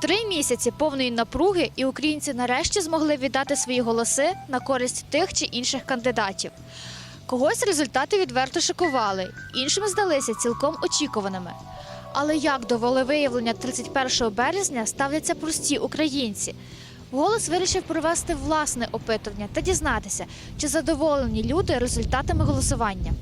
Три місяці повної напруги, і українці нарешті змогли віддати свої голоси на користь тих чи інших кандидатів. Когось результати відверто шокували, іншим здалися цілком очікуваними. Але як до волевиявлення 31 березня ставляться прості українці? Голос вирішив провести власне опитування та дізнатися, чи задоволені люди результатами голосування.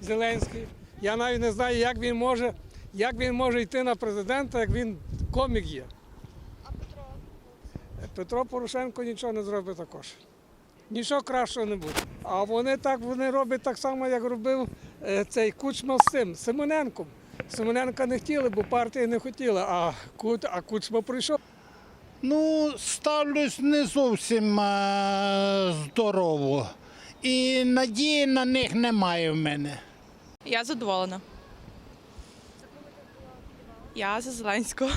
Зеленський. Я навіть не знаю, як він може, як він може йти на президента, як він комік є. А Петро? Петро Порошенко нічого не зробить також. Нічого кращого не буде. А вони так вони роблять так само, як робив е, цей Кучма з цим Симоненком. Симоненка не хотіли, бо партія не хотіла, а, Ку- а Кучма прийшов. Ну, ставлюсь не зовсім е, здорово. І надії на них немає в мене. Я задоволена. Я за Зеленського.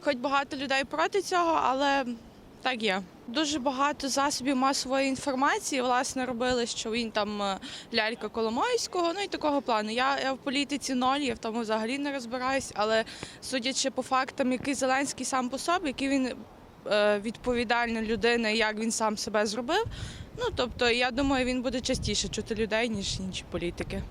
Хоч багато людей проти цього, але так є. Дуже багато засобів масової інформації власне робили, що він там е, лялька Коломойського, ну і такого плану. Я, я в політиці ноль, я в тому взагалі не розбираюсь, але судячи по фактам, який Зеленський сам по собі, який він е, відповідальна людина, як він сам себе зробив. Ну тобто, я думаю, він буде частіше чути людей, ніж інші політики.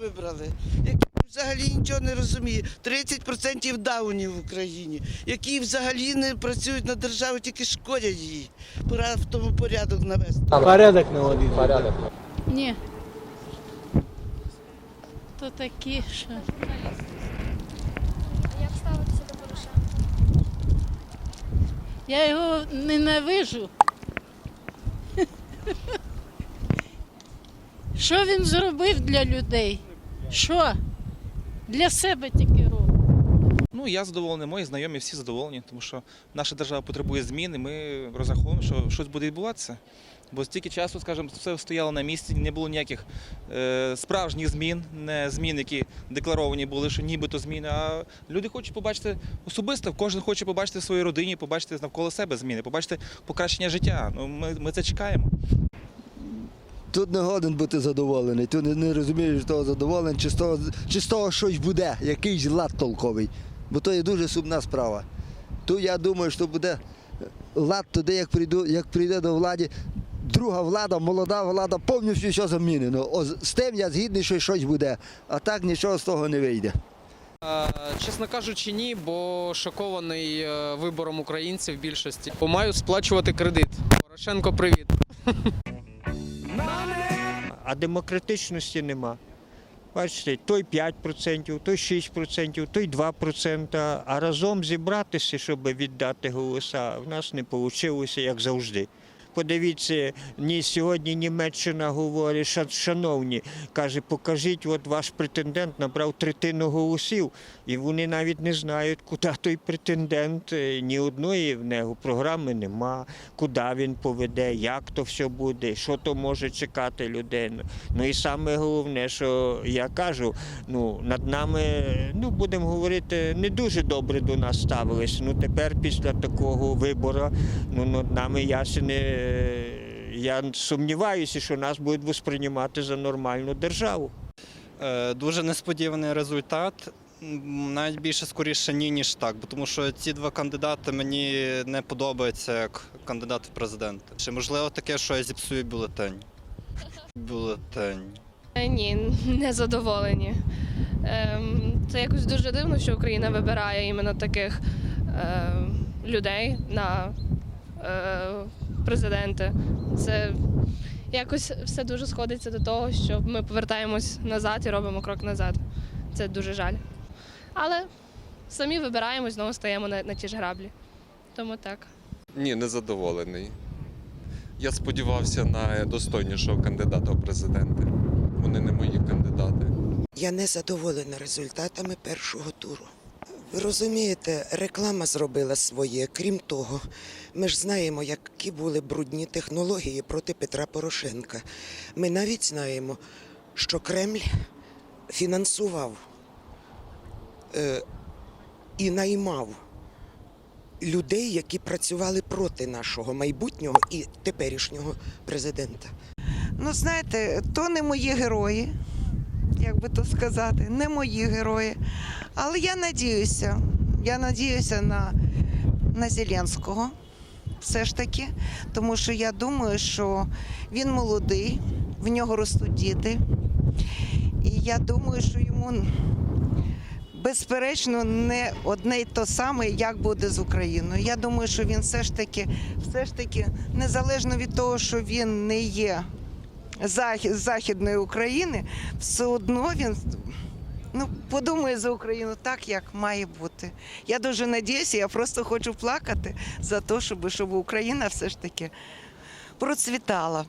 Вибрали, які взагалі нічого не розуміє. 30% даунів в Україні, які взагалі не працюють на державу, тільки шкодять їй. Пора в тому порядок навести. Порядок наводити. Ні. То такі, що. Як ставитися до Порошенка? Я його ненавижу. Що він зробив для людей? Що? Для себе тільки робить. Ну, я задоволений, мої знайомі всі задоволені, тому що наша держава потребує змін, і ми розраховуємо, що щось буде відбуватися. Бо стільки часу, скажімо, все стояло на місці, не було ніяких е, справжніх змін, не змін, які декларовані були, що нібито зміни. А люди хочуть побачити особисто, кожен хоче побачити в своїй родині, побачити навколо себе зміни, побачити покращення життя. Ну, ми, ми це чекаємо. Тут не годен бути задоволений. Тут не, не розумієш, того задоволений, чи з того, чи з того щось буде, якийсь лад толковий. Бо то є дуже сумна справа. Тут я думаю, що буде лад туди, як прийду, як прийде до влади. Друга влада, молода влада, повністю все замінено. О, з- тим я згідний, що щось буде. А так нічого з того не вийде. Чесно кажучи, ні, бо шокований е, вибором українців більшості. Бо маю сплачувати кредит. Порошенко, привіт. а демократичності нема. Бачите, той 5%, той 6%, той 2%, а разом зібратися, щоб віддати голоса, в нас не вийшло, як завжди. Подивіться, ні сьогодні Німеччина говорить, «Ша- шановні, каже, покажіть, от ваш претендент набрав третину голосів, і вони навіть не знають, куди той претендент, е, ні одної в нього програми нема, куди він поведе, як то все буде, що то може чекати людину. Ну і саме головне, що я кажу, ну над нами, ну будемо говорити, не дуже добре до нас ставились. Ну тепер після такого вибору, ну над нами ясен. Е, Я сумніваюся, що нас будуть восприймати за нормальну державу. Е, Дуже несподіваний результат. Навіть більше скоріше ні, ніж так. Бо тому що ці два кандидати мені не подобаються як кандидати в президенти. Чи можливо таке, що я зіпсую бюлетень? Бюлетень. Е, Ні, не задоволені. Ем, Це якось дуже дивно, що Україна вибирає іменно таких е, людей на президенти. Це якось все дуже сходиться до того, що ми повертаємось назад і робимо крок назад. Це дуже жаль. Але самі вибираємо знову стаємо на, на ті ж граблі. Тому так. Ні, не задоволений. Я сподівався на достойнішого кандидата в президенти. Вони не мої кандидати. Я не задоволена результатами першого туру. Ви розумієте, реклама зробила своє. Крім того, ми ж знаємо, які були брудні технології проти Петра Порошенка. Ми навіть знаємо, що Кремль фінансував е, і наймав людей, які працювали проти нашого майбутнього і теперішнього президента. Ну, знаєте, то не мої герої. Як би то сказати, не мої герої. Але я надіюся, я надіюся на, на Зеленського. Все ж таки, тому що я думаю, що він молодий, в нього ростуть діти. І я думаю, що йому безперечно не одне й то саме, як буде з Україною. Я думаю, що він все ж таки, все ж таки, незалежно від того, що він не є Західної України, все одно він ну, подумає за Україну так, як має бути. Я дуже надіюся, я просто хочу плакати за те, щоб, щоб Україна все ж таки процвітала.